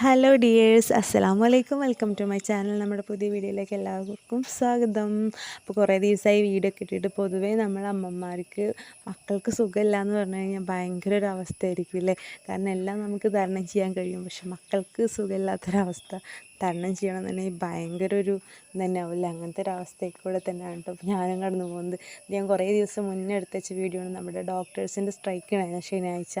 Hello dears അസ്സലാമു വലൈക്കും welcome to my channel നമ്മുടെ പുതിയ വീഡിയോയിലേക്ക് എല്ലാവർക്കും സ്വാഗതം. അപ്പോൾ കുറേ ദിവസമായി വീഡിയോ ഒക്കെ ഇട്ടിട്ട് പൊതുവേ നമ്മളെ അമ്മമാർക്ക് മക്കൾക്ക് സുഖമില്ല എന്ന് പറഞ്ഞു കഴിഞ്ഞാൽ ഭയങ്കര ഒരു അവസ്ഥയായിരിക്കും അല്ലേ? കാരണം എല്ലാം നമുക്ക് തരണം ചെയ്യാൻ കഴിയും. പക്ഷെ മക്കൾക്ക് സുഖമില്ലാത്തൊരവസ്ഥ. തരണം ചെയ്യണം എന്നുണ്ടെങ്കിൽ ഭയങ്കര ഒരു തന്നെ ആവില്ല അങ്ങനത്തെ ഒരു അവസ്ഥയിൽ തന്നെയാണ് കേട്ടോ. ഞാനും കടന്നു പോകുന്നത്. ഞാൻ കുറേ ദിവസം മുന്നേ എടുത്ത് വെച്ച വീഡിയോ ആണ് നമ്മുടെ ഡോക്ടേഴ്സിന്റെ സ്ട്രൈക്ക് ഉണ്ടായിരുന്നു ശനിയാഴ്ച.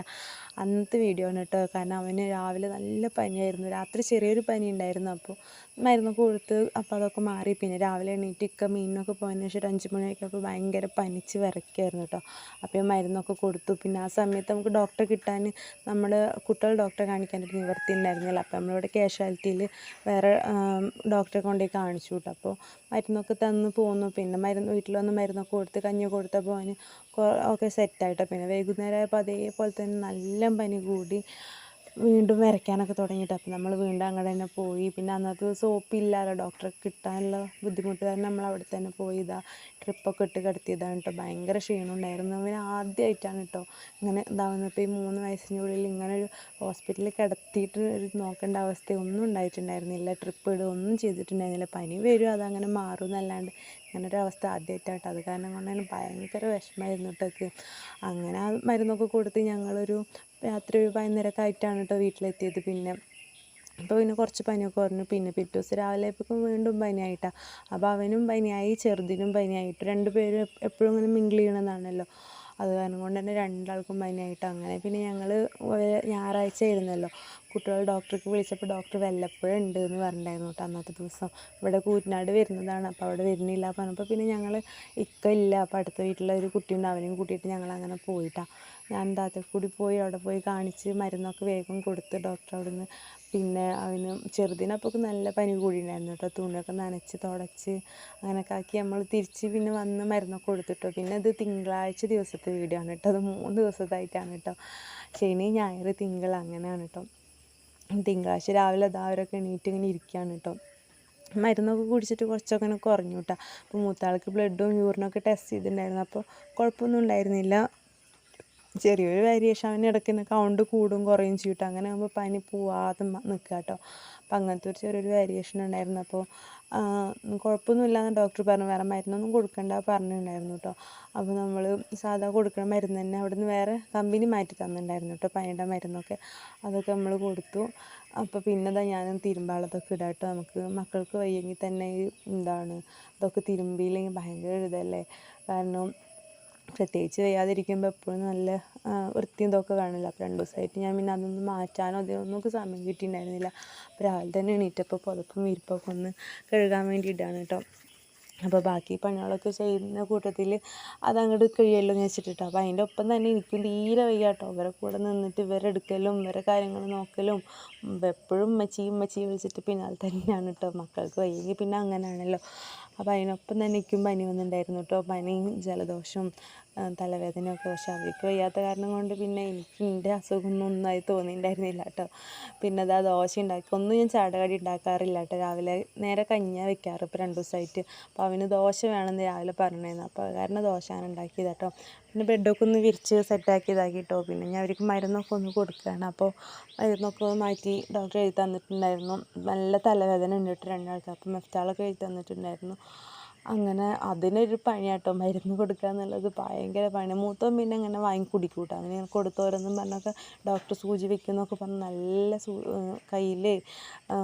അന്നത്തെ വീഡിയോ ആണ് കേട്ടോ. കാരണം അവന് രാവിലെ നല്ല പനിയായിരുന്നു. രാത്രി ചെറിയൊരു പനി ഉണ്ടായിരുന്നു. അപ്പോൾ മരുന്നൊക്കെ കൊടുത്ത് അപ്പോൾ അതൊക്കെ മാറി. പിന്നെ രാവിലെ എണീറ്റ് ഇക്ക മീനിനൊക്കെ പോയതിന് ശേഷം ഒരു അഞ്ച് മണിയൊക്കെ അപ്പോൾ ഭയങ്കര പനിച്ച് വിറയ്ക്കായിരുന്നു കേട്ടോ. അപ്പോൾ മരുന്നൊക്കെ കൊടുത്തു. പിന്നെ ആ സമയത്ത് നമുക്ക് ഡോക്ടറെ കിട്ടാൻ നമ്മൾ കുട്ടികൾ ഡോക്ടറെ കാണിക്കാനൊരു നിവർത്തി ഉണ്ടായിരുന്നില്ല. അപ്പോൾ നമ്മളിവിടെ കാഷ്വാലിറ്റിയിൽ വേറെ ഡോക്ടറെ കൊണ്ടുപോയി കാണിച്ചു കേട്ടോ അപ്പോൾ മരുന്നൊക്കെ തന്ന് പോന്നു. പിന്നെ മരുന്ന് വീട്ടിൽ വന്ന് മരുന്നൊക്കെ കൊടുത്ത് കഞ്ഞി കൊടുത്തപ്പോൾ അവന് ഒക്കെ സെറ്റായിട്ടോ പിന്നെ വൈകുന്നേരം ആയപ്പോൾ അതേപോലെ തന്നെ നല്ല പനി കൂടി. വീണ്ടും വരയ്ക്കാനൊക്കെ തുടങ്ങിയിട്ട്. അപ്പം നമ്മൾ വീണ്ടും അങ്ങോട്ട് തന്നെ പോയി. പിന്നെ അന്നത്തെ സോപ്പില്ലല്ലോ ഡോക്ടറെ കിട്ടാനുള്ള ബുദ്ധിമുട്ട് കാരണം നമ്മൾ അവിടെ തന്നെ പോയി ഇതാ ട്രിപ്പൊക്കെ ഇട്ട് കിടത്തിയതാണ് കേട്ടോ ഭയങ്കര ക്ഷീണം ഉണ്ടായിരുന്നു. അവന് ആദ്യമായിട്ടാണ് കേട്ടോ ഇങ്ങനെ ഇതാവുന്നപ്പോൾ ഈ മൂന്ന് വയസ്സിനുള്ളിൽ ഇങ്ങനെ ഒരു ഹോസ്പിറ്റലിൽ കിടത്തിയിട്ട് ഒരു നോക്കേണ്ട അവസ്ഥ ഒന്നും ഉണ്ടായിട്ടുണ്ടായിരുന്നില്ല. ട്രിപ്പ് ഇടുക ഒന്നും ചെയ്തിട്ടുണ്ടായിരുന്നില്ല. പനി വരും അതങ്ങനെ മാറും എന്നല്ലാണ്ട് അങ്ങനെ ഒരു അവസ്ഥ ആദ്യമായിട്ടാട്ടോ അത് കാരണം കൊണ്ട് തന്നെ ഭയങ്കര വിഷമമായിരുന്നു കേട്ടോ അങ്ങനെ ആ മരുന്നൊക്കെ കൊടുത്ത് ഞങ്ങളൊരു രാത്രി ഒരു പതിനൊരൊക്കെ ആയിട്ടാണ് കേട്ടോ വീട്ടിലെത്തിയത്. പിന്നെ അപ്പോൾ പിന്നെ കുറച്ച് പനിയൊക്കെ കുറഞ്ഞു പിന്നെ പിറ്റേ ദിവസം രാവിലെ ആയപ്പോഴേക്കും വീണ്ടും പനിയായിട്ടാണ് അപ്പോൾ അവനും പനിയായി ചെറുതിനും പനിയായിട്ട് രണ്ട് പേരും എപ്പോഴും ഇങ്ങനെ മിങ്കിൾ ചെയ്യണമെന്നാണല്ലോ അത് കാരണം കൊണ്ട് തന്നെ രണ്ടാൾക്കും പനിയായിട്ട് അങ്ങനെ. പിന്നെ ഞങ്ങൾ ഞായറാഴ്ച ആയിരുന്നല്ലോ. കുട്ടികൾ ഡോക്ടർക്ക് വിളിച്ചപ്പോൾ ഡോക്ടർ വല്ലപ്പുഴ ഉണ്ട് എന്ന് പറഞ്ഞിട്ടുണ്ടായിരുന്നു കേട്ടോ അന്നത്തെ ദിവസം. ഇവിടെ കൂറ്റനാട് വരുന്നതാണ്. അപ്പോൾ അവിടെ വരുന്നില്ല പറഞ്ഞപ്പോൾ പിന്നെ ഞങ്ങൾ ഇക്ക ഇല്ല. അപ്പോൾ അടുത്ത വീട്ടിലെ ഒരു കുട്ടിയുണ്ട്. അവനെയും കൂട്ടിയിട്ട് ഞങ്ങൾ അങ്ങനെ പോയിട്ടാണ് ഞാൻ കൂടി പോയി അവിടെ പോയി കാണിച്ച് മരുന്നൊക്കെ വേഗം കൊടുത്ത് ഡോക്ടർ അവിടുന്ന് പിന്നെ അവന് ചെറുതിനപ്പോൾ നല്ല പനി കൂടിയിട്ടുണ്ടായിരുന്നു കേട്ടോ തുണിയൊക്കെ നനച്ച് തുടച്ച് അങ്ങനെയൊക്കെ ആക്കി നമ്മൾ തിരിച്ച് പിന്നെ വന്ന് മരുന്നൊക്കെ കൊടുത്തിട്ടോ. പിന്നെ ഇത് തിങ്കളാഴ്ച ദിവസത്തെ വീഡിയോ ആണ് കേട്ടോ അത് മൂന്ന് ദിവസത്തായിട്ടാണ് കേട്ടോ ശനി ഞായർ തിങ്കൾ അങ്ങനെയാണ് കേട്ടോ തിങ്കളാഴ്ച രാവിലെ അതാ അവരൊക്കെ എണീറ്റ് ഇങ്ങനെ ഇരിക്കുകയാണ് കേട്ടോ മരുന്നൊക്കെ കുടിച്ചിട്ട് കുറച്ചൊക്കെ ഇങ്ങനെ കുറഞ്ഞു കേട്ടോ അപ്പോൾ മൂത്താൾക്ക് ബ്ലഡും യൂറിനൊക്കെ ടെസ്റ്റ് ചെയ്തിട്ടുണ്ടായിരുന്നു അപ്പോൾ കുഴപ്പമൊന്നും ഉണ്ടായിരുന്നില്ല. ചെറിയൊരു വേരിയേഷൻ അവന് ഇടയ്ക്ക് കൗണ്ട് കൂടും കുറയും ചെയ്യും അങ്ങനെ ആകുമ്പോൾ പനി പോവാതെ നിൽക്കുക കേട്ടോ അപ്പം അങ്ങനത്തെ ഒരു ചെറിയൊരു വേരിയേഷൻ ഉണ്ടായിരുന്നു. അപ്പോൾ കുഴപ്പമൊന്നുമില്ലാന്ന് ഡോക്ടർ പറഞ്ഞു. വേറെ മരുന്നൊന്നും കൊടുക്കണ്ട പറഞ്ഞിട്ടുണ്ടായിരുന്നു കേട്ടോ അപ്പോൾ നമ്മൾ സാധാ കൊടുക്കുന്ന മരുന്ന് തന്നെ അവിടെ നിന്ന് വേറെ കമ്പനി മാറ്റി തന്നിട്ടുണ്ടായിരുന്നു കേട്ടോ പനിയുടെ മരുന്നൊക്കെ. അതൊക്കെ നമ്മൾ കൊടുത്തു. അപ്പോൾ പിന്നെ ഇതാ ഞാൻ തിരുമ്പാളതൊക്കെ ഇടാം കേട്ടോ നമുക്ക് മക്കൾക്ക് വയ്യെങ്കിൽ തന്നെ എന്താണ് അതൊക്കെ തിരുമ്പിയില്ലെങ്കിൽ ഭയങ്കര ഇതല്ലേ? കാരണം പ്രത്യേകിച്ച് വയ്യാതിരിക്കുമ്പോൾ എപ്പോഴും നല്ല വൃത്തിയും ഇതൊക്കെ വേണമല്ലോ അപ്പോൾ രണ്ട് ദിവസമായിട്ട് ഞാൻ പിന്നെ അതൊന്നും മാറ്റാനോ അതിനൊന്നും നമുക്ക് സമയം കിട്ടിയിട്ടുണ്ടായിരുന്നില്ല. അപ്പോൾ രാവിലെ തന്നെ എണീറ്റപ്പോൾ പുതപ്പും വിരിപ്പൊക്കെ ഒന്ന് കഴുകാൻ വേണ്ടിയിട്ടാണ് കേട്ടോ അപ്പോൾ ബാക്കി പണികളൊക്കെ ചെയ്യുന്ന കൂട്ടത്തിൽ അതങ്ങോട്ട് കഴിയുമല്ലോ എന്ന് വെച്ചിട്ട് അപ്പോൾ അതിന്റെ ഒപ്പം തന്നെ എനിക്കും തീരെ വയ്യ കേട്ടോ ഇവരെ കൂടെ നിന്നിട്ട് ഇവരെ എടുക്കലും ഇവരെ കാര്യങ്ങൾ നോക്കലും എപ്പോഴും ഉമ്മച്ചി ഉമ്മച്ചി വിളിച്ചിട്ട് പിന്നാലെ തന്നെയാണ് കേട്ടോ മക്കൾക്ക് വയ്യെങ്കിൽ പിന്നെ അങ്ങനെയാണല്ലോ അപ്പോൾ അതിനൊപ്പം തന്നെ എനിക്കും പനി വന്നിട്ടുണ്ടായിരുന്നു കേട്ടോ. പനിയും ജലദോഷവും തലവേദനയൊക്കെ പക്ഷെ അവർക്ക് വയ്യാത്ത കാരണം കൊണ്ട് പിന്നെ എനിക്ക് എന്റെ അസുഖമൊന്നും ഒന്നായി തോന്നിയിട്ടുണ്ടായിരുന്നില്ല കേട്ടോ. പിന്നെ അത് ദോശ ഉണ്ടാക്കി. ഒന്നും ഞാൻ ചാടകടി ഉണ്ടാക്കാറില്ല കേട്ടോ. രാവിലെ നേരെ കഞ്ഞിയാണ് വെക്കാറ് ഇപ്പോൾ രണ്ട് ദിവസമായിട്ട് അപ്പോൾ അവന് ദോശ വേണമെന്ന് രാവിലെ പറഞ്ഞിരുന്നു അപ്പോൾ കാരണം ദോശയാണ് ഉണ്ടാക്കിയത് കേട്ടോ. പിന്നെ ബെഡൊക്കെ ഒന്ന് വിരിച്ച് സെറ്റാക്കി ഇതാക്കി കേട്ടോ പിന്നെ ഞാൻ അവർക്ക് മരുന്നൊക്കെ ഒന്ന് കൊടുക്കുകയാണ്. അപ്പോൾ മരുന്നൊക്കെ മാറ്റി ഡോക്ടർ എഴുതി തന്നിട്ടുണ്ടായിരുന്നു. നല്ല തലവേദന ഉണ്ട് കേട്ടോ രണ്ടാൾക്ക്. അപ്പം മെഫ്റ്റാളൊക്കെ എഴുതി തന്നിട്ടുണ്ടായിരുന്നു. അങ്ങനെ അതിനൊരു പണിയാട്ടോ. മരുന്ന് കൊടുക്കുക എന്നുള്ളത് ഭയങ്കര പണി. മൂത്തവൻ പിന്നെ അങ്ങനെ വാങ്ങി കുടിക്കൂട്ടോ അങ്ങനെ അങ്ങനെ കൊടുത്തോരെന്നും പറഞ്ഞൊക്കെ ഡോക്ടർ സൂചി വെക്കുന്നൊക്കെ പറഞ്ഞ് നല്ല സൂ കയ്യിൽ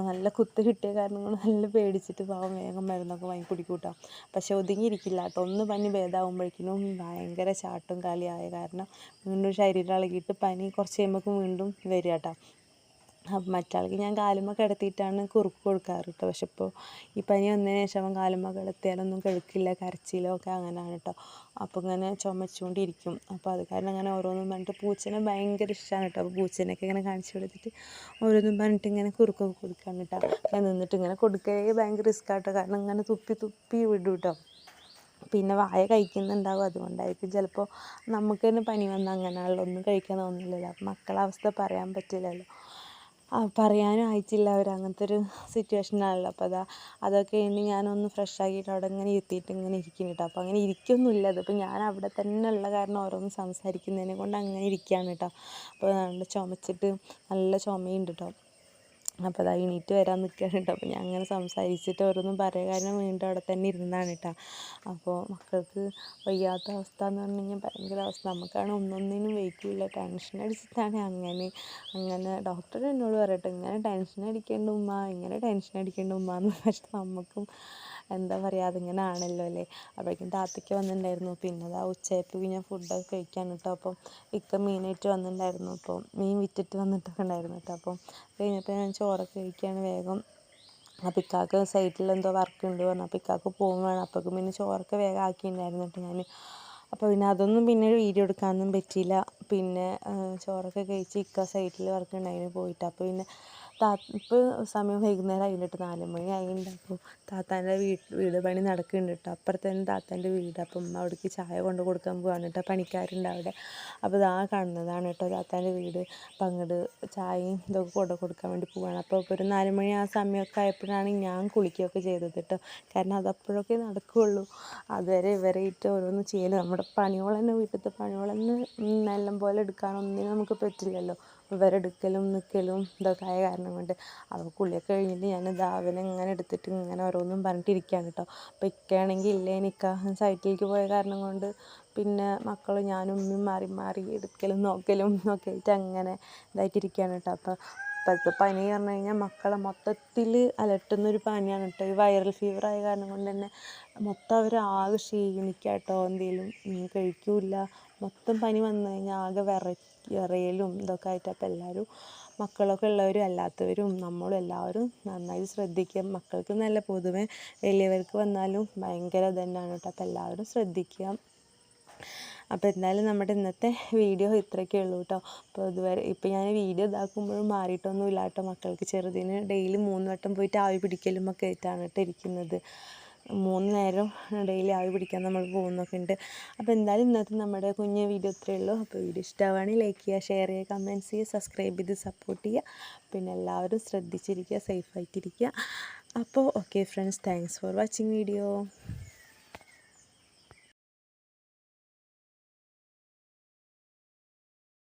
നല്ല കുത്ത് കിട്ടിയ കാരണം കൊണ്ട് നല്ല പേടിച്ചിട്ട് പാവം വേഗം മരുന്നൊക്കെ വാങ്ങി കുടിക്കൂട്ടോ കേട്ടോ പക്ഷെ ഒതുങ്ങിയിരിക്കില്ല കേട്ടോ ഒന്ന് പനി ഭേദമാകുമ്പോഴേക്കിനും ഭയങ്കര ചാട്ടും കാലിയായ കാരണം വീണ്ടും ശരീരം ഇളകിയിട്ട് പനി കുറച്ച് കഴിയുമ്പോഴേക്കും വീണ്ടും വരിക കേട്ടോ മറ്റാൾക്ക് ഞാൻ കാലുമ്മ കിടത്തിയിട്ടാണ് കുറുക്ക് കൊടുക്കാറ് കേട്ടോ പക്ഷെ ഇപ്പോൾ ഈ പനി വന്നതിന് ശേഷം അവൻ കാലുമ്മ കിടത്തിയാലൊന്നും കിടക്കില്ല കരച്ചിലോ ഒക്കെ അങ്ങനെയാണ് കേട്ടോ അപ്പോൾ ഇങ്ങനെ ചുമച്ചുകൊണ്ടിരിക്കും. അപ്പോൾ അത് കാരണം അങ്ങനെ ഓരോന്നും പറഞ്ഞിട്ട് പൂച്ചനെ ഭയങ്കര ഇഷ്ടമാണ് കേട്ടോ അപ്പോൾ പൂച്ചനൊക്കെ ഇങ്ങനെ കാണിച്ചു കൊടുത്തിട്ട് ഓരോന്നും പറഞ്ഞിട്ട് ഇങ്ങനെ കുറുക്കൊക്കെ കൊടുക്കാൻ കേട്ടോ ഞാൻ നിന്നിട്ട് ഇങ്ങനെ കൊടുക്കേ ഭയങ്കര റിസ്ക് ആട്ടോ കാരണം ഇങ്ങനെ തുപ്പി തുപ്പി വിടും കേട്ടോ പിന്നെ വായ കഴിക്കുന്നുണ്ടാവും. അതുകൊണ്ടായിരിക്കും ചിലപ്പോൾ നമുക്ക് തന്നെ പനി വന്നാൽ അങ്ങനെയുള്ള ഒന്നും കഴിക്കാൻ തോന്നില്ലല്ലോ. മക്കളുടെ മക്കളെ അവസ്ഥ പറയാൻ പറ്റില്ലല്ലോ. പറയാനും ആയിട്ടില്ല. അവർ അങ്ങനത്തെ ഒരു സിറ്റുവേഷനാണല്ലോ അപ്പോൾ അതാ അതൊക്കെ കഴിഞ്ഞ് ഞാനൊന്ന് ഫ്രഷ് ആക്കിയിട്ട് അവിടെ ഇങ്ങനെ ഇരുത്തിയിട്ട് ഇങ്ങനെ ഇരിക്കുന്നു കേട്ടോ അപ്പോൾ അങ്ങനെ ഇരിക്കൊന്നുമില്ല. അതിപ്പോൾ ഞാൻ അവിടെ തന്നെ ഉള്ള കാരണം ഓരോന്ന് സംസാരിക്കുന്നതിനെ കൊണ്ട് അങ്ങനെ ഇരിക്കുകയാണ് കേട്ടോ അപ്പോൾ നല്ല ചുമച്ചിട്ട് നല്ല ചുമയുണ്ട് കേട്ടോ അപ്പോൾ അതാ എണീറ്റ് വരാൻ നിൽക്കുകയാണ് കേട്ടോ അപ്പോൾ ഞാൻ അങ്ങനെ സംസാരിച്ചിട്ട് ഓരോന്നും പറയാൻ കാരണം വീണ്ടും അവിടെ തന്നെ ഇരുന്നാണ് കേട്ടോ അപ്പോൾ മക്കൾക്ക് വയ്യാത്ത അവസ്ഥ എന്ന് പറഞ്ഞു കഴിഞ്ഞാൽ ഭയങ്കര അവസ്ഥ. നമുക്കാണ് ഒന്നൊന്നിനും വയ്ക്കില്ല ടെൻഷൻ അടിച്ചിട്ടാണ് അങ്ങനെ അങ്ങനെ ഡോക്ടർ എന്നോട് പറയട്ടെ ഇങ്ങനെ ടെൻഷൻ അടിക്കേണ്ട ഉമ്മ ഇങ്ങനെ ടെൻഷൻ അടിക്കേണ്ട ഉമ്മ എന്ന് പക്ഷെ നമുക്കും എന്താ പറയുക അതിങ്ങനെ ആണല്ലോ അല്ലേ? അപ്പോഴേക്കും താത്തയ്ക്ക് വന്നിട്ടുണ്ടായിരുന്നു. പിന്നെ അതാ ഉച്ചയായപ്പോൾ ഞാൻ ഫുഡൊക്കെ കഴിക്കാൻ കേട്ടോ അപ്പം ഇക്ക മീനായിട്ട് വന്നിട്ടുണ്ടായിരുന്നു. അപ്പോൾ മീൻ വിറ്റിട്ട് വന്നിട്ടൊക്കെ ഉണ്ടായിരുന്നു കേട്ടോ അപ്പം കഴിഞ്ഞപ്പോൾ ഞാൻ ചോറൊക്കെ കഴിക്കുകയാണ് വേഗം. അപ്പോൾ ഇക്കാക്ക് സൈറ്റിൽ എന്തോ വർക്ക് ഉണ്ട് പറഞ്ഞു. അപ്പോൾ ഇക്കാക്ക് പോകും വേണം. അപ്പോഴേക്കും പിന്നെ ചോറൊക്കെ വേഗം ആക്കിയിട്ടുണ്ടായിരുന്നു കേട്ടോ ഞാൻ അപ്പോൾ പിന്നെ അതൊന്നും പിന്നെ വീഡിയോ എടുക്കാനൊന്നും പറ്റിയില്ല. പിന്നെ ചോറൊക്കെ കഴിച്ച് ഇക്ക സൈറ്റിൽ വർക്ക് ഉണ്ടായിരുന്നു പോയിട്ട്. അപ്പോൾ പിന്നെ താ ഇപ്പോൾ സമയം വൈകുന്നേരം ആയിട്ടുണ്ട് നാല് മണി ആയിട്ടുണ്ട് അപ്പോൾ താത്താന്റെ വീട് വീട് പണി നടക്കുന്നുണ്ട് കേട്ടോ അപ്പുറത്ത് തന്നെ താത്താന്റെ വീട്. അപ്പം ഉമ്മ അവിടേക്ക് ചായ കൊണ്ട് കൊടുക്കാൻ പോവാണ് കേട്ടോ പണിക്കാരുണ്ട് അവിടെ. അപ്പോൾ ഇതാ കാണുന്നതാണ് കേട്ടോ താത്താന്റെ വീട്. അപ്പം അങ്ങോട്ട് ചായയും ഇതൊക്കെ കൊണ്ട് കൊടുക്കാൻ വേണ്ടി പോവാണ്. അപ്പോൾ ഒരു നാല് മണി ആ സമയമൊക്കെ ആയപ്പോഴാണ് ഞാൻ കുളിക്കുകയൊക്കെ ചെയ്തത് കേട്ടോ കാരണം അതപ്പോഴൊക്കെ നടക്കുകയുള്ളൂ അതുവരെ ഇവരായിട്ട് ഓരോന്ന് ചെയ്യൽ. നമ്മുടെ പണികൾ തന്നെ വീട്ടിലത്തെ പണികൾ തന്നെ നല്ല പോലെ എടുക്കാനൊന്നിനും നമുക്ക് പറ്റില്ലല്ലോ. ഇവരെടുക്കലും നിൽക്കലും ഇതൊക്കെ ആയ കാരണം കൊണ്ട് അപ്പോൾ കുളിയൊക്കെ കഴിഞ്ഞിട്ട് ഞാൻ ഇതാ അവനെ ഇങ്ങനെ എടുത്തിട്ട് ഇങ്ങനെ ഓരോന്നും പറഞ്ഞിട്ടിരിക്കുകയാണ് കേട്ടോ. അപ്പോൾ ഇക്കയാണെങ്കിൽ ഇല്ലേ നിൽക്കാൻ സൈറ്റിലേക്ക് പോയ കാരണം കൊണ്ട് പിന്നെ മക്കൾ ഞാനും ഉമ്മയും മാറി മാറി എടുക്കലും നോക്കലും ഒക്കെ ആയിട്ട് അങ്ങനെ ഇതായിട്ടിരിക്കുകയാണ് കേട്ടോ. അപ്പോൾ ഇപ്പോഴത്തെ പനി പറഞ്ഞു കഴിഞ്ഞാൽ മക്കളെ മൊത്തത്തിൽ അലട്ടുന്നൊരു പനിയാണ് കേട്ടോ. ഈ വൈറൽ ഫീവർ ആയ കാരണം കൊണ്ട് തന്നെ മൊത്തം അവർ ആകെ ക്ഷീണിക്കുക കേട്ടോ. എന്തെങ്കിലും കഴിക്കില്ല. മൊത്തം പനി വന്നു കഴിഞ്ഞാൽ ആകെ വിറ വിറയലും ഇതൊക്കെ ആയിട്ട് അപ്പോൾ എല്ലാവരും മക്കളൊക്കെ ഉള്ളവരും അല്ലാത്തവരും നമ്മളും എല്ലാവരും നന്നായി ശ്രദ്ധിക്കുക. മക്കൾക്ക് നല്ല പൊതുവെ വലിയവർക്ക് വന്നാലും ഭയങ്കര തന്നെയാണ് കേട്ടോ. അപ്പോൾ എല്ലാവരും ശ്രദ്ധിക്കുക. അപ്പോൾ എന്തായാലും നമ്മുടെ ഇന്നത്തെ വീഡിയോ ഇത്രയൊക്കെ ഉള്ളൂ കേട്ടോ. അപ്പോൾ ഇതുവരെ ഇപ്പോൾ ഞാൻ വീഡിയോ ഇതാക്കുമ്പോഴും മാറിയിട്ടൊന്നും ഇല്ല കേട്ടോ. മക്കൾക്ക് ചെറുതിന് ഡെയിലി മൂന്ന് വട്ടം പോയിട്ട് ആവി പിടിക്കലും ഒക്കെ ആയിട്ടാണ് കേട്ടോ ഇരിക്കുന്നത്. മൂന്ന് നേരം ഡെയിലി ആവി പിടിക്കാൻ നമ്മൾ പോകുന്നൊക്കെ ഉണ്ട്. അപ്പോൾ എന്തായാലും ഇന്നത്തെ നമ്മുടെ കുഞ്ഞ് വീഡിയോ ഇത്രയേ ഉള്ളൂ. അപ്പോൾ വീഡിയോ ഇഷ്ടമാണെങ്കിൽ ലൈക്ക് ചെയ്യുക ഷെയർ ചെയ്യുക കമന്റ്സ് ചെയ്യുക സബ്സ്ക്രൈബ് ചെയ്ത് സപ്പോർട്ട് ചെയ്യുക. പിന്നെ എല്ലാവരും ശ്രദ്ധിച്ചിരിക്കുക സേഫായിട്ടിരിക്കുക അപ്പോൾ okay friends thanks for watching video